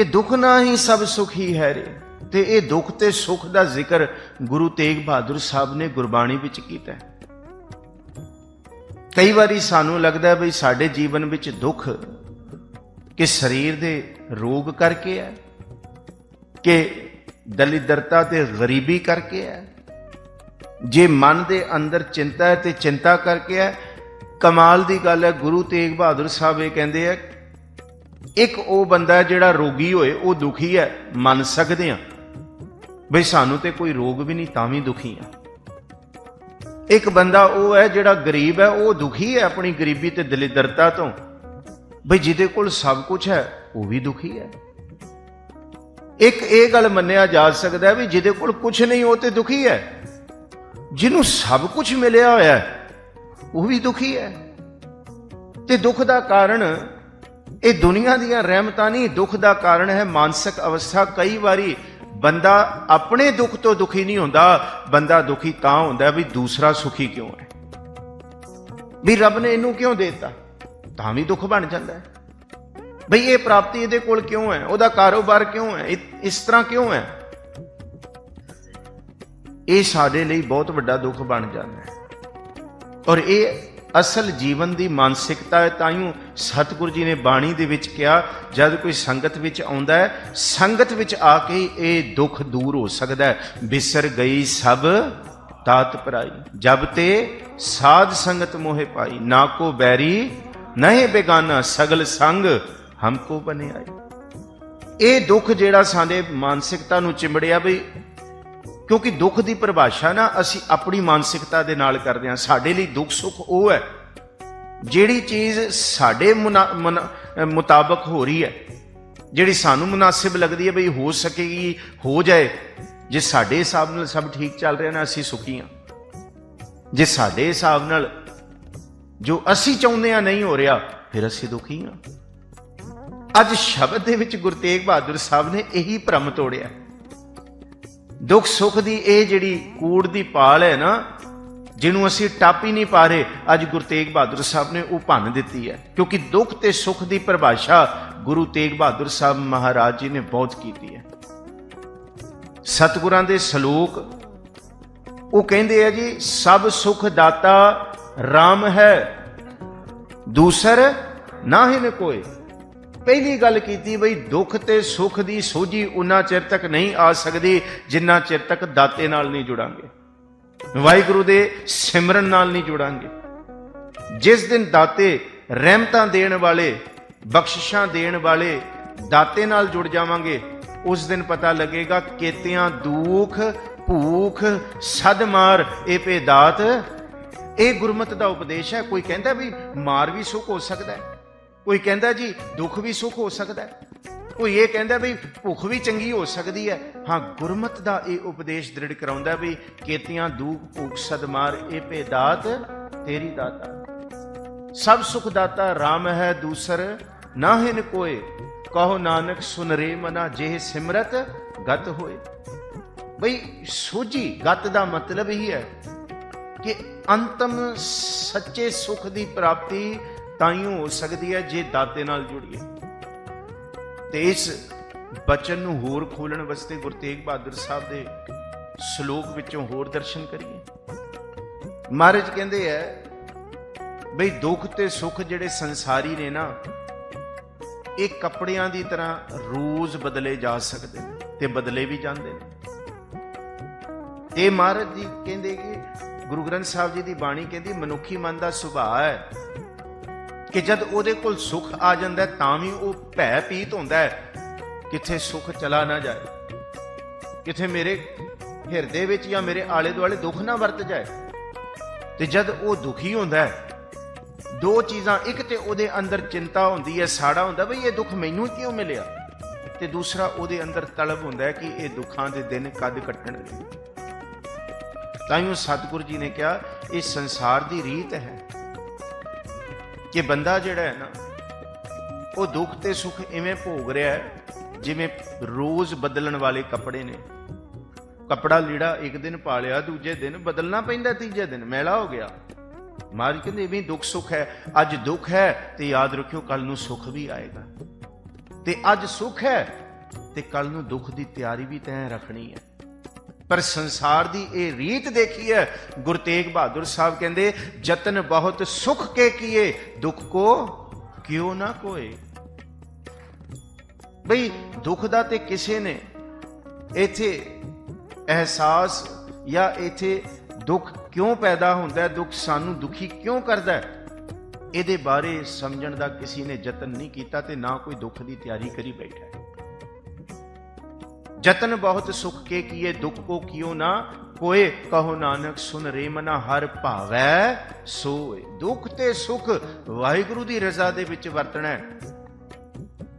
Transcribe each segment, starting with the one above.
ਕਿ ਦੁੱਖ ਨਾ ਹੀ ਸਭ ਸੁਖ ਹੀ ਹੈ ਰੇ। ਤੇ ਇਹ ਦੁੱਖ ਤੇ ਸੁਖ ਦਾ ਜ਼ਿਕਰ ਗੁਰੂ ਤੇਗ ਬਹਾਦਰ ਸਾਹਿਬ ਨੇ ਗੁਰਬਾਣੀ ਵਿੱਚ ਕੀਤਾ ਹੈ। ਕਈ ਵਾਰੀ ਸਾਨੂੰ ਲੱਗਦਾ ਵੀ ਸਾਡੇ ਜੀਵਨ ਵਿੱਚ ਦੁੱਖ ਕਿ ਸਰੀਰ ਦੇ ਰੋਗ ਕਰਕੇ ਹੈ, ਕਿ ਦਲਿਦਰਤਾ ਤੇ ਗਰੀਬੀ ਕਰਕੇ ਹੈ। ਜੇ ਮਨ ਦੇ ਅੰਦਰ ਚਿੰਤਾ ਹੈ ਤੇ ਚਿੰਤਾ ਕਰਕੇ ਹੈ। ਕਮਾਲ ਦੀ ਗੱਲ ਹੈ, ਗੁਰੂ ਤੇਗ ਬਹਾਦਰ ਸਾਹਿਬ ਇਹ ਕਹਿੰਦੇ ਆ ਇੱਕ ਉਹ ਬੰਦਾ ਜਿਹੜਾ ਰੋਗੀ ਹੋਏ, ਉਹ ਦੁਖੀ ਹੈ, ਮੰਨ ਸਕਦੇ ਆ ਬਈ ਸਾਨੂੰ ਤੇ ਕੋਈ ਰੋਗ ਵੀ ਨਹੀਂ, ਤਾਂ ਵੀ ਦੁਖੀ ਆ ਇੱਕ ਬੰਦਾ ਉਹ ਹੈ ਜਿਹੜਾ ਗਰੀਬ ਹੈ, ਉਹ ਦੁਖੀ ਹੈ ਆਪਣੀ ਗਰੀਬੀ ਤੇ ਦਲਿਦਰਤਾ ਤੋਂ। ਬਈ ਜਿਹਦੇ ਕੋਲ ਸਭ ਕੁਝ ਹੈ, ਉਹ ਵੀ ਦੁਖੀ ਹੈ। ਇੱਕ ਇਹ ਗੱਲ ਮੰਨਿਆ ਜਾ ਸਕਦਾ ਹੈ ਵੀ ਜਿਹਦੇ ਕੋਲ ਕੁਝ ਨਹੀਂ, ਉਹ ਤੇ ਦੁਖੀ ਹੈ। ਜਿਹਨੂੰ ਸਭ ਕੁਝ ਮਿਲਿਆ ਹੋਇਆ ਹੈ, ਉਹ ਵੀ ਦੁਖੀ ਹੈ। ਤੇ ਦੁੱਖ ਦਾ ਕਾਰਨ ਇਹ ਦੁਨੀਆ ਦੀਆਂ ਰਹਿਮਤਾਂ ਨਹੀਂ, ਦੁੱਖ ਦਾ ਕਾਰਨ ਹੈ ਮਾਨਸਿਕ ਅਵਸਥਾ। ਕਈ ਵਾਰੀ ਬੰਦਾ ਆਪਣੇ ਦੁੱਖ ਤੋਂ ਦੁਖੀ ਨਹੀਂ ਹੁੰਦਾ, ਬੰਦਾ ਦੁਖੀ ਤਾਂ ਹੁੰਦਾ ਵੀ ਦੂਸਰਾ ਸੁਖੀ ਕਿਉਂ ਹੈ? ਵੀ ਰੱਬ ਨੇ ਇਹਨੂੰ ਕਿਉਂ ਦਿੱਤਾ? ਤਾਂ ਵੀ ਦੁੱਖ ਬਣ ਜਾਂਦਾ ਹੈ। ਬਈ ਇਹ ਪ੍ਰਾਪਤੀ ਇਹਦੇ ਕੋਲ ਕਿਉਂ ਹੈ? ਉਹਦਾ ਕਾਰੋਬਾਰ ਕਿਉਂ ਹੈ? ਇਸ ਤਰ੍ਹਾਂ ਕਿਉਂ ਹੈ? ਇਹ ਸਾਡੇ ਲਈ ਬਹੁਤ ਵੱਡਾ ਦੁੱਖ ਬਣ ਜਾਂਦਾ ਹੈ। ਔਰ ਇਹ ਅਸਲ ਜੀਵਨ ਦੀ ਮਾਨਸਿਕਤਾ ਹੈ ਤਾਈਓ ਸਤਿਗੁਰੂ ਜੀ ਨੇ ਬਾਣੀ ਦੇ ਵਿੱਚ ਕਿਹਾ, ਜਦ ਕੋਈ ਸੰਗਤ ਵਿੱਚ ਆਉਂਦਾ ਹੈ, ਸੰਗਤ ਵਿੱਚ ਆ ਕੇ ਇਹ ਦੁੱਖ ਦੂਰ ਹੋ ਸਕਦਾ ਹੈ। ਬਿਸਰ ਗਈ ਸਭ ਤਾਤ ਪਰਾਈ, ਜਬ ਤੇ ਸਾਧ ਸੰਗਤ ਮੋਹਿ ਪਾਈ, ਨਾ ਕੋ ਬੈਰੀ ਨਹਿ ਬੇਗਾਨਾ, ਸਗਲ ਸੰਗ ਹਮਕੋ ਬਨੇ ਆਈ ਇਹ ਦੁੱਖ ਜਿਹੜਾ ਸਾਡੇ ਮਾਨਸਿਕਤਾ ਨੂੰ ਚਿੰਬੜਿਆ ਵੀ ਕਿਉਂਕਿ ਦੁੱਖ ਦੀ ਪਰਿਭਾਸ਼ਾ ਨਾ ਅਸੀਂ ਆਪਣੀ ਮਾਨਸਿਕਤਾ ਦੇ ਨਾਲ ਕਰਦੇ ਹਾਂ। ਸਾਡੇ ਲਈ ਦੁੱਖ ਸੁੱਖ ਉਹ ਹੈ, ਜਿਹੜੀ ਚੀਜ਼ ਸਾਡੇ ਮੁਨਾ- ਮਨ- ਮੁਤਾਬਕ ਹੋ ਰਹੀ ਹੈ, ਜਿਹੜੀ ਸਾਨੂੰ ਮੁਨਾਸਿਬ ਲੱਗਦੀ ਹੈ, ਬਈ ਹੋ ਸਕੇਗੀ, ਹੋ ਜਾਏ। ਜੇ ਸਾਡੇ ਹਿਸਾਬ ਨਾਲ ਸਭ ਠੀਕ ਚੱਲ ਰਿਹਾ ਨਾ, ਅਸੀਂ ਸੁਖੀ ਹਾਂ। ਜੇ ਸਾਡੇ ਹਿਸਾਬ ਨਾਲ ਜੋ ਅਸੀਂ ਚਾਹੁੰਦੇ ਆ ਨਹੀਂ ਹੋ ਰਿਹਾ, ਫਿਰ ਅਸੀਂ ਦੁਖੀ ਹਾਂ। ਅੱਜ ਸ਼ਬਦ ਦੇ ਵਿੱਚ ਗੁਰੂ ਤੇਗ ਬਹਾਦਰ ਸਾਹਿਬ ਨੇ ਇਹੀ ਭਰਮ ਤੋੜਿਆ। ਦੁੱਖ ਸੁੱਖ ਦੀ ਇਹ ਜਿਹੜੀ ਕੂੜ ਦੀ ਪਾਲ ਹੈ ਨਾ, ਜਿਹਨੂੰ ਅਸੀਂ ਟੱਪ ਹੀ ਨਹੀਂ ਪਾ ਰਹੇ, ਅੱਜ ਗੁਰੂ ਤੇਗ ਬਹਾਦਰ ਸਾਹਿਬ ਨੇ ਉਹ ਭੰਨ ਦਿੱਤੀ ਹੈ। ਕਿਉਂਕਿ ਦੁੱਖ ਤੇ ਸੁੱਖ ਦੀ ਪਰਿਭਾਸ਼ਾ ਗੁਰੂ ਤੇਗ ਬਹਾਦਰ ਸਾਹਿਬ ਮਹਾਰਾਜ ਜੀ ਨੇ ਬਹੁਤ ਕੀਤੀ ਹੈ। ਸਤਿਗੁਰਾਂ ਦੇ ਸ਼ਲੋਕ, ਉਹ ਕਹਿੰਦੇ ਆ ਜੀ, ਸਭ ਸੁਖ ਦਾਤਾ RAM ਹੈ, ਦੂਸਰ ਨਾ ਹੀ ਨੇ ਕੋਈ ਪਹਿਲੀ ਗੱਲ ਕੀਤੀ ਬਈ, ਦੁੱਖ ਤੇ ਸੁੱਖ ਦੀ ਸੋਝੀ ਉਨਾ ਚਿਰ ਤੱਕ ਨਹੀਂ ਆ ਸਕਦੀ, ਜਿੰਨਾ ਚਿਰ ਤੱਕ ਦਾਤੇ ਨਾਲ ਨਹੀਂ ਜੁੜਾਂਗੇ। ਵਾਹਿਗੁਰੂ ਦੇ ਸਿਮਰਨ ਨਾਲ ਨਹੀਂ ਜੁੜਾਂਗੇ। ਜਿਸ ਦਿਨ ਦਾਤੇ ਰਹਿਮਤਾਂ ਦੇਣ ਵਾਲੇ, ਬਖਸ਼ਿਸ਼ਾਂ ਦੇਣ ਵਾਲੇ ਦਾਤੇ ਨਾਲ ਜੁੜ ਜਾਵਾਂਗੇ, ਉਸ ਦਿਨ ਪਤਾ ਲੱਗੇਗਾ, ਕੇਤਿਆਂ ਦੁੱਖ, ਭੂਖ, ਸਦ ਮਾਰ, ਇਹ ਪੇ ਦਾਤ ਇਹ ਗੁਰਮਤ ਦਾ ਉਪਦੇਸ਼ ਹੈ। ਕੋਈ ਕਹਿੰਦਾ ਵੀ ਮਾਰ ਵੀ ਸੁੱਖ ਹੋ ਸਕਦਾ ਹੈ। ਕੋਈ ਕਹਿੰਦਾ ਜੀ ਦੁੱਖ ਵੀ ਸੁੱਖ ਹੋ ਸਕਦਾ ਹੈ। ਕੋਈ ਇਹ ਕਹਿੰਦਾ ਵੀ ਭੁੱਖ ਵੀ ਚੰਗੀ ਹੋ ਸਕਦੀ ਹੈ। ਹਾਂ, ਗੁਰਮਤ ਦਾ ਇਹ ਉਪਦੇਸ਼ ਦ੍ਰਿੜ ਕਰਾਉਂਦਾ ਵੀ ਕੇਤੀਆਂ ਦੂਖ ਭੁੱਖ ਸਦਮਾਰ, ਇਹ ਪੇ ਦਾਤ ਤੇਰੀ ਦਾਤਾ। ਸਭ ਸੁਖ ਦਾਤਾ RAM ਹੈ ਦੂਸਰ ਨਾ ਨਾਹਿਨ ਕੋਏ। ਕਹੋ ਨਾਨਕ, ਸੁਨ ਰੇ ਮਨਾ ਜੇ ਸਿਮਰਤ ਗਤ ਹੋਏ। ਬਈ, ਸੋਝੀ ਗਤ ਦਾ ਮਤਲਬ ਹੀ ਹੈ ਕਿ ਅੰਤਮ ਸੱਚੇ ਸੁਖ ਦੀ ਪ੍ਰਾਪਤੀ ਤਾਈਓ ਹੋ ਸਕਦੀ ਹੈ ਜੇ ਦਾਤੇ ਨਾਲ ਜੁੜੀਏ। ਤੇ ਇਸ ਬਚਨ ਨੂੰ ਹੋਰ ਖੋਲਣ ਵਾਸਤੇ ਗੁਰੂ ਤੇਗ ਬਹਾਦਰ ਸਾਹਿਬ ਦੇ ਸ਼ਲੋਕ ਵਿੱਚੋਂ ਹੋਰ ਦਰਸ਼ਨ ਕਰੀਏ। ਮਹਾਰਾਜ ਕਹਿੰਦੇ ਐ ਬਈ ਦੁੱਖ ਤੇ ਸੁੱਖ ਜਿਹੜੇ ਸੰਸਾਰੀ ਨੇ ਨਾ, ਇਹ ਕੱਪੜਿਆਂ ਦੀ ਤਰ੍ਹਾਂ ਰੋਜ਼ ਬਦਲੇ ਜਾ ਸਕਦੇ ਨੇ ਤੇ ਬਦਲੇ ਵੀ ਜਾਂਦੇ ਨੇ। ਇਹ ਮਹਾਰਾਜ ਜੀ ਕਹਿੰਦੇ ਕਿ ਗੁਰੂ ਗ੍ਰੰਥ ਸਾਹਿਬ ਜੀ ਦੀ ਬਾਣੀ ਕਹਿੰਦੀ, ਮਨੁੱਖੀ ਮਨ ਦਾ ਸੁਭਾਅ ਹੈ। ਕਿ ਜਦ ਉਹਦੇ ਕੋਲ ਸੁੱਖ ਆ ਜਾਂਦਾ ਤਾਂ ਵੀ ਉਹ ਭੈ ਪੀਤ ਹੁੰਦਾ ਹੈ। ਕਿੱਥੇ ਸੁੱਖ ਚਲਾ ਨਾ ਜਾਏ, ਕਿੱਥੇ ਮੇਰੇ ਹਿਰਦੇ ਵਿੱਚ ਜਾਂ ਮੇਰੇ ਆਲੇ ਦੁਆਲੇ ਦੁੱਖ ਨਾ ਵਰਤ ਜਾਏ। ਤੇ ਜਦ ਉਹ ਦੁਖੀ ਹੁੰਦਾ ਹੈ, ਦੋ ਚੀਜ਼ਾਂ, ਇੱਕ ਤੇ ਉਹਦੇ ਅੰਦਰ ਚਿੰਤਾ ਹੁੰਦੀ ਹੈ, ਸਾੜਾ ਹੁੰਦਾ, ਬਈ ਇਹ ਦੁੱਖ ਮੈਨੂੰ ਕਿਉਂ ਮਿਲਿਆ? ਤੇ ਦੂਸਰਾ, ਉਹਦੇ ਅੰਦਰ ਤਲਬ ਹੁੰਦਾ ਹੈ ਕਿ ਇਹ ਦੁੱਖਾਂ ਦੇ ਦਿਨ ਕਦ ਕੱਟਣਗੇ ਤਾਂ ਹੀ ਉਹ ਸਤਿਗੁਰੂ ਜੀ ਨੇ ਕਿਹਾ, ਇਹ ਸੰਸਾਰ ਦੀ ਰੀਤ ਹੈ। ਕਿ ਬੰਦਾ ਜਿਹੜਾ ਹੈ ਨਾ, ਉਹ ਦੁੱਖ ਤੇ ਸੁੱਖ ਇਵੇਂ ਭੋਗ ਰਿਹਾ ਹੈ, ਜਿਵੇਂ ਰੋਜ਼ ਬਦਲਣ ਵਾਲੇ ਕੱਪੜੇ ਨੇ। ਕੱਪੜਾ ਲੀੜਾ ਇੱਕ ਦਿਨ ਪਾ ਲਿਆ, ਦੂਜੇ ਦਿਨ ਬਦਲਣਾ ਪੈਂਦਾ, ਤੀਜੇ ਦਿਨ ਮੈਲਾ ਹੋ ਗਿਆ। ਮਾਰ ਕਹਿੰਦੇ, ਇਵੇਂ ਦੁੱਖ ਸੁੱਖ ਹੈ, ਅੱਜ ਦੁੱਖ ਹੈ, ਤੇ ਯਾਦ ਰੱਖਿਓ ਕੱਲ ਨੂੰ ਸੁੱਖ ਵੀ ਆਏਗਾ। ਤੇ ਅੱਜ ਸੁੱਖ ਹੈ, ਤੇ ਕੱਲ ਨੂੰ ਦੁੱਖ ਦੀ ਤਿਆਰੀ ਵੀ ਤੈਂ ਰੱਖਣੀ ਹੈ। ਪਰ ਸੰਸਾਰ ਦੀ ਇਹ ਰੀਤ ਦੇਖੀ ਹੈ। ਗੁਰੂ ਤੇਗ ਬਹਾਦਰ ਸਾਹਿਬ ਕਹਿੰਦੇ ਯਤਨ ਬਹੁਤ ਸੁਖ ਕੇ ਕੀਏ, ਦੁੱਖ ਕੋ ਕਿਉ ਨਾ ਕੋਏ? ਬਈ, ਦੁੱਖ ਦਾ ਤੇ ਕਿਸੇ ਨੇ ਇਥੇ ਅਹਿਸਾਸ ਜਾਂ ਇਥੇ ਦੁੱਖ ਕਿਉਂ ਪੈਦਾ ਹੁੰਦਾ ਹੈ? ਦੁੱਖ ਸਾਨੂੰ ਦੁਖੀ ਕਿਉਂ ਕਰਦਾ ਹੈ? ਇਹਦੇ ਬਾਰੇ ਸਮਝਣ ਦਾ ਕਿਸੇ ਨੇ ਯਤਨ ਨਹੀਂ ਕੀਤਾ ਤੇ ਨਾ ਕੋਈ ਦੁੱਖ ਦੀ ਤਿਆਰੀ ਕਰੀ ਬੈਠਾ ਹੈ। ਜਤਨ ਬਹੁਤ ਸੁਖ ਕੇ ਕੀਏ, ਦੁੱਖ ਕੋ ਕਿਉ ਨਾ ਕੋਏ, ਕਹੋ ਨਾਨਕ ਸੁਨ ਰੇ ਮਨਾ ਹਰ ਭਾਵੈ ਸੋਏ। ਦੁੱਖ ਤੇ ਸੁਖ ਵਾਹਿਗੁਰੂ ਦੀ ਰਜ਼ਾ ਦੇ ਵਿੱਚ ਵਰਤਣਾ ਹੈ।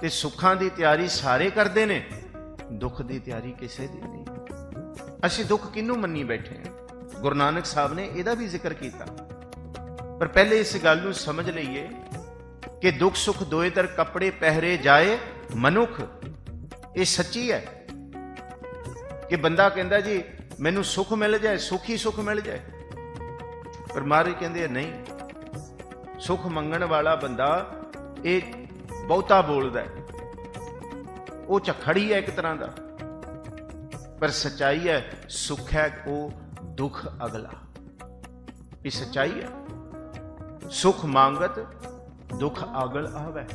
ਤੇ ਸੁੱਖਾਂ ਦੀ ਤਿਆਰੀ ਸਾਰੇ ਕਰਦੇ ਨੇ, ਦੁੱਖ ਦੀ ਤਿਆਰੀ ਕਿਸੇ ਦੀ ਨਹੀਂ। ਅਸੀਂ ਦੁੱਖ ਕਿਹਨੂੰ ਮੰਨੀ ਬੈਠੇ ਹਾਂ? ਗੁਰੂ ਨਾਨਕ ਸਾਹਿਬ ਨੇ ਇਹਦਾ ਵੀ ਜ਼ਿਕਰ ਕੀਤਾ। ਪਰ ਪਹਿਲੇ ਇਸ ਗੱਲ ਨੂੰ ਸਮਝ ਲਈਏ ਕਿ ਦੁੱਖ ਸੁੱਖ ਦੋਏ ਤਰ ਕੱਪੜੇ ਪਹਿਰੇ ਜਾਏ, ਮਨੁੱਖ, ਇਹ ਸੱਚੀ ਹੈ। ਕਿ ਬੰਦਾ ਕਹਿੰਦਾ ਜੀ, ਮੈਨੂੰ ਸੁੱਖ ਮਿਲ ਜਾਏ, ਸੁਖੀ ਸੁੱਖ ਮਿਲ ਜਾਏ। ਪਰ ਮਹਾਰਾਜ ਕਹਿੰਦੇ ਨਹੀਂ। ਸੁੱਖ ਮੰਗਣ ਵਾਲਾ ਬੰਦਾ ਇਹ ਬਹੁਤਾ ਬੋਲਦਾ ਹੈ। ਉਹ ਝਖੜੀ ਹੈ ਇੱਕ ਤਰ੍ਹਾਂ ਦਾ। ਪਰ ਸਚਾਈ ਹੈ, ਸੁਖ ਹੈ ਉਹ ਦੁੱਖ ਅਗਲਾ। ਇਹ ਸਚਾਈ ਹੈ। ਸੁਖ ਮੰਗਤ, ਦੁੱਖ ਅਗਲ ਆਵੈ।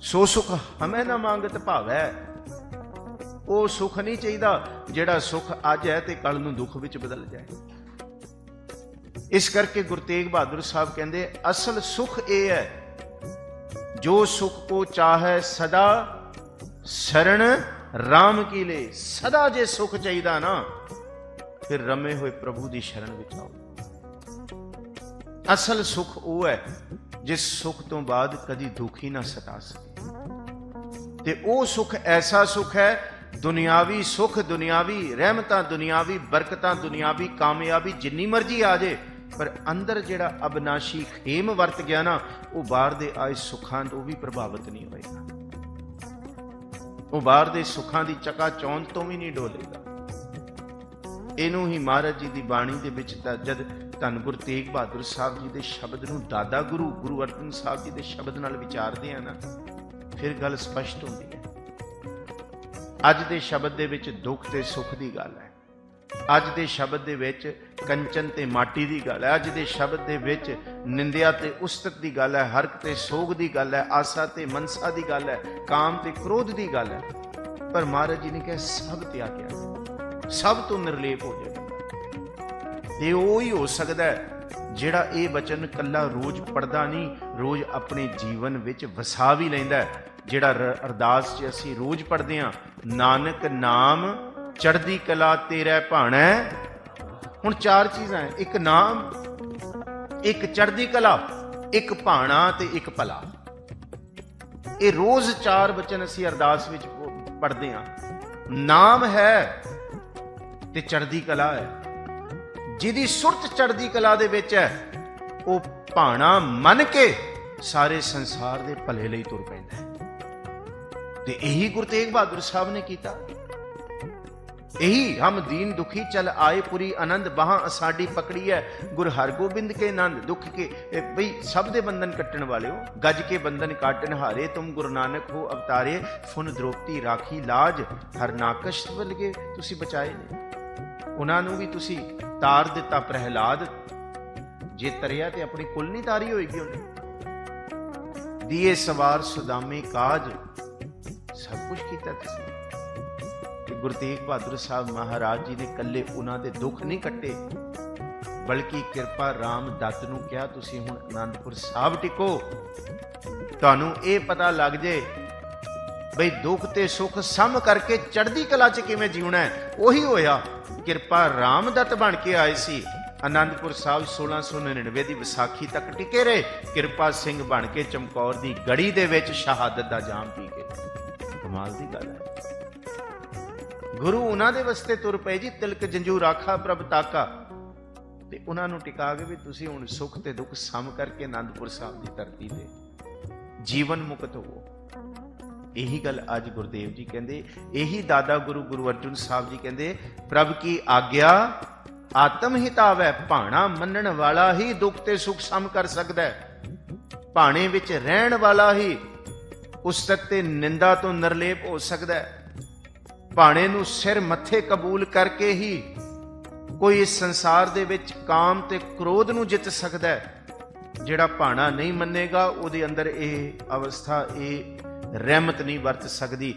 ਸੋ ਸੁਖ ਹਮੇ ਨਾ ਮੰਗਤ ਭਾਵੈ। ਉਹ ਸੁੱਖ ਨਹੀਂ ਚਾਹੀਦਾ, ਜਿਹੜਾ ਸੁੱਖ ਅੱਜ ਹੈ ਤੇ ਕੱਲ ਨੂੰ ਦੁੱਖ ਵਿੱਚ ਬਦਲ ਜਾਏ। ਇਸ ਕਰਕੇ ਗੁਰੂ ਤੇਗ ਬਹਾਦਰ ਸਾਹਿਬ ਕਹਿੰਦੇ, ਅਸਲ ਸੁਖ ਇਹ ਹੈ, ਜੋ ਸੁਖ ਕੋ ਚਾਹੈ ਸਦਾ ਸ਼ਰਣ RAM ਕੀ ਲੈ, ਸਦਾ ਜੇ ਸੁਖ ਚਾਹੀਦਾ ਨਾ, ਫਿਰ ਰਮੇ ਹੋਏ ਪ੍ਰਭੂ ਦੀ ਸ਼ਰਨ ਵਿੱਚ ਆਓ। ਅਸਲ ਸੁਖ ਉਹ ਹੈ, ਜਿਸ ਸੁਖ ਤੋਂ ਬਾਅਦ ਕਦੀ ਦੁੱਖ ਹੀ ਨਾ ਸਤਾ ਸਕੇ। ਤੇ ਉਹ ਸੁਖ ਐਸਾ ਸੁਖ ਹੈ ਦੁਨਿਆਵੀ ਸੁਖ, ਦੁਨਿਆਵੀ ਰਹਿਮਤਾਂ, ਦੁਨਿਆਵੀ ਬਰਕਤਾਂ, ਦੁਨਿਆਵੀ ਕਾਮਯਾਬੀ ਜਿੰਨੀ ਮਰਜ਼ੀ ਆ ਜੇ ਪਰ ਅੰਦਰ ਜਿਹੜਾ ਅਬਨਾਸ਼ੀ ਖੇਮ ਵਰਤ ਗਿਆ ਨਾ, ਉਹ ਬਾਹਰ ਦੇ ਆਏ ਸੁੱਖਾਂ ਤੋਂ ਵੀ ਪ੍ਰਭਾਵਿਤ ਨਹੀਂ ਹੋਏਗਾ। ਉਹ ਬਾਹਰ ਦੇ ਸੁੱਖਾਂ ਦੀ ਚਕਾ ਚੌਂਦ ਤੋਂ ਵੀ ਨਹੀਂ ਡੋਲੇਗਾ। ਇਹਨੂੰ ਹੀ ਮਹਾਰਾਜ ਜੀ ਦੀ ਬਾਣੀ ਦੇ ਵਿੱਚ ਤਾਂ ਜਦ ਧੰਨ ਗੁਰੂ ਤੇਗ ਬਹਾਦਰ ਸਾਹਿਬ ਜੀ ਦੇ ਸ਼ਬਦ ਨੂੰ ਦਾਦਾ ਗੁਰੂ ਗੁਰੂ ਅਰਜਨ ਸਾਹਿਬ ਜੀ ਦੇ ਸ਼ਬਦ ਨਾਲ ਵਿਚਾਰਦੇ ਆ ਨਾ, ਫਿਰ ਗੱਲ ਸਪਸ਼ਟ ਹੁੰਦੀ ਹੈ। ਅੱਜ ਦੇ ਸ਼ਬਦ ਦੇ ਵਿੱਚ ਦੁੱਖ ਤੇ ਸੁੱਖ ਦੀ ਗੱਲ ਹੈ। ਅੱਜ ਦੇ ਸ਼ਬਦ ਦੇ ਵਿੱਚ ਕੰਚਨ ਤੇ ਮਾਟੀ ਦੀ ਗੱਲ ਹੈ। ਅੱਜ ਦੇ ਸ਼ਬਦ ਦੇ ਵਿੱਚ ਨਿੰਦਿਆ ਤੇ ਉਸਤਤ ਦੀ ਗੱਲ ਹੈ। ਹਰਕ ਤੇ ਸੋਗ ਦੀ ਗੱਲ ਹੈ। ਆਸਾ ਤੇ ਮਨਸਾ ਦੀ ਗੱਲ ਹੈ। ਕਾਮ ਤੇ ਕ੍ਰੋਧ ਦੀ ਗੱਲ ਹੈ। ਪਰ ਮਹਾਰਾਜ ਜੀ ਨੇ ਕਿਹਾ, ਸਭ ਤਿਆਗਿਆ ਸਭ ਤੋਂ ਨਿਰਲੇਪ ਹੋ ਜਾਏਗਾ। ਤੇ ਉਹ ਹੀ ਹੋ ਸਕਦਾ ਹੈ ਜਿਹੜਾ ਇਹ ਬਚਨ ਕੱਲਾ ਰੋਜ਼ ਪੜਦਾ ਨਹੀਂ, ਰੋਜ਼ ਆਪਣੇ ਜੀਵਨ ਵਿੱਚ ਵਸਾ ਵੀ ਲੈਂਦਾ ਹੈ। ਜਿਹੜਾ ਰ- ਅਰਦਾਸ 'ਚ ਅਸੀਂ ਰੋਜ਼ ਪੜ੍ਹਦੇ ਹਾਂ ਨਾਨਕ ਨਾਮ ਚੜ੍ਹਦੀ ਕਲਾ ਤੇਰਾ ਭਾਣਾ। ਹੁਣ ਚਾਰ ਚੀਜ਼ਾਂ ਹੈ, ਇੱਕ ਨਾਮ, ਇੱਕ ਚੜ੍ਹਦੀ ਕਲਾ, ਇੱਕ ਭਾਣਾ ਤੇ ਇੱਕ ਭਲਾ। ਇਹ ਰੋਜ਼ ਚਾਰ ਬਚਨ ਅਸੀਂ ਅਰਦਾਸ ਵਿੱਚ ਪੜ੍ਹਦੇ ਹਾਂ ਨਾਮ ਹੈ ਤੇ ਚੜ੍ਹਦੀ ਕਲਾ ਹੈ। ਜਿਹਦੀ ਸੁਰਤ ਚੜ੍ਹਦੀ ਕਲਾ ਦੇ ਵਿੱਚ ਹੈ, ਉਹ ਭਾਣਾ ਮੰਨ ਕੇ ਸਾਰੇ ਸੰਸਾਰ ਦੇ ਭਲੇ ਲਈ ਤੁਰ ਪੈਂਦਾ ਹੈ। ਤੇ ਇਹੀ ਗੁਰੂ ਤੇਗ ਬਹਾਦਰ ਸਾਹਿਬ ਨੇ ਕੀਤਾ। ਇਹੀ ਹਮ ਦੀਨ ਦੁਖੀ ਚਲ ਆਏ ਪੁਰੀ ਆਨੰਦ, ਬਾਹਾਂ ਅਸਾਡੀ ਪਕੜੀ ਹੈ ਗੁਰ ਹਰਗੋਬਿੰਦ ਕੇ ਆਨੰਦ ਦੁੱਖ ਕੇ, ਇਹ ਸਭ ਦੇ ਬੰਧਨ ਕੱਟਣ ਵਾਲਿਓ, ਗੱਜ ਕੇ ਬੰਧਨ ਕਾਟਨ ਹਾਰੇ, ਤੁਮ ਗੁਰੂ ਨਾਨਕ ਹੋ ਅਵਤਾਰੇ, ਫੁਨ ਦ੍ਰੋਪਤੀ ਰਾਖੀ ਲਾਜ ਹਰਨਾਕਸ਼ ਵਲਗੇ ਤੁਸੀਂ ਬਚਾਏ ਨੇ। ਉਹਨਾਂ ਨੂੰ ਵੀ ਤੁਸੀਂ ਤਾਰ ਦਿੱਤਾ ਪ੍ਰਹਿਲਾਦ, ਜੇ ਤਰਿਆ ਤੇ ਆਪਣੀ ਕੁੱਲ ਨਹੀਂ ਤਾਰੀ ਹੋਏਗੀ ਉਹਨੇ। ਦੀਏ ਸਵਾਰ ਸੁਦਾਮੇ ਕਾਜ ਸਭ ਕੁਝ ਕੀਤਾ ਤੁਸੀਂ। ਕਿ ਗੁਰੂ ਤੇਗ ਬਹਾਦਰ ਸਾਹਿਬ ਮਹਾਰਾਜ ਜੀ ਨੇ ਇਕੱਲੇ ਉਹਨਾਂ ਦੇ ਦੁੱਖ ਨਹੀਂ ਕੱਟੇ, ਬਲਕਿ ਕਿਰਪਾ ਰਾਮ ਦੱਤ ਨੂੰ ਕਿਹਾ, ਤੁਸੀਂ ਹੁਣ ਅਨੰਦਪੁਰ ਸਾਹਿਬ ਟਿਕੋ। ਤੁਹਾਨੂੰ ਇਹ ਪਤਾ ਲੱਗ ਜੇ ਬਈ ਦੁੱਖ ਤੇ ਸੁੱਖ ਸਮ ਕਰਕੇ ਚੜ੍ਹਦੀ ਕਲਾ 'ਚ ਕਿਵੇਂ ਜਿਉਣਾ ਹੈ। ਉਹੀ ਹੋਇਆ, ਕਿਰਪਾ ਰਾਮ ਦੱਤ ਬਣ ਕੇ ਆਏ ਸੀ। ਆਨੰਦਪੁਰ ਸਾਹਿਬ 1699 ਦੀ ਵਿਸਾਖੀ ਤੱਕ ਟਿਕੇ ਰਹੇ। ਕਿਰਪਾ ਸਿੰਘ ਬਣ ਕੇ ਚਮਕੌਰ ਦੀ ਗੜੀ ਦੇ ਵਿੱਚ ਸ਼ਹਾਦਤ ਦਾ ਜਾਮ ਪੀ ਗਏ। ਕਮਾਲ ਦੀ ਗੱਲ ਹੈ। ਗੁਰੂ ਉਹਨਾਂ ਦੇ ਵਾਸਤੇ ਤੁਰ ਪਏ ਜੀ, ਤਿਲਕ ਜੰਜੂ ਰਾਖਾ ਪ੍ਰਭ ਤਾਕਾ। ਤੇ ਉਹਨਾਂ ਨੂੰ ਟਿਕਾ ਕੇ ਵੀ ਤੁਸੀਂ ਹੁਣ ਸੁੱਖ ਤੇ ਦੁੱਖ ਸਮ ਕਰਕੇ ਆਨੰਦਪੁਰ ਸਾਹਿਬ ਦੀ ਧਰਤੀ ਤੇ ਜੀਵਨ ਮੁਕਤ ਹੋਵੋ। ਇਹੀ ਗੱਲ ਅੱਜ ਗੁਰਦੇਵ ਜੀ ਕਹਿੰਦੇ, ਇਹੀ ਦਾਦਾ ਗੁਰੂ ਗੁਰੂ ਅਰਜਨ ਸਾਹਿਬ ਜੀ ਕਹਿੰਦੇ, ਪ੍ਰਭ ਕੀ ਆਗਿਆ, ਆਤਮ ਹਿਤਾਵੈ ਭਾਣਾ ਮੰਨਣ ਵਾਲਾ ਹੀ ਦੁੱਖ ਤੇ ਸੁਖ ਸਮ ਕਰ ਸਕਦਾ ਹੈ। ਭਾਣੇ ਵਿੱਚ ਰਹਿਣ ਵਾਲਾ ਹੀ ਉਸਤਤ ਤੇ ਨਿੰਦਾ ਤੋਂ ਨਿਰਲੇਪ ਹੋ ਸਕਦਾ ਹੈ। ਭਾਣੇ ਨੂੰ ਸਿਰ ਮੱਥੇ ਕਬੂਲ ਕਰਕੇ ਹੀ ਕੋਈ ਇਸ ਸੰਸਾਰ ਦੇ ਵਿੱਚ ਕਾਮ ਤੇ ਕ੍ਰੋਧ ਨੂੰ ਜਿੱਤ ਸਕਦਾ ਹੈ। ਜਿਹੜਾ ਭਾਣਾ ਨਹੀਂ ਮੰਨੇਗਾ, ਉਹਦੇ ਅੰਦਰ ਇਹ ਅਵਸਥਾ, ਇਹ ਰਹਿਮਤ ਨਹੀਂ ਵਰਤ ਸਕਦੀ।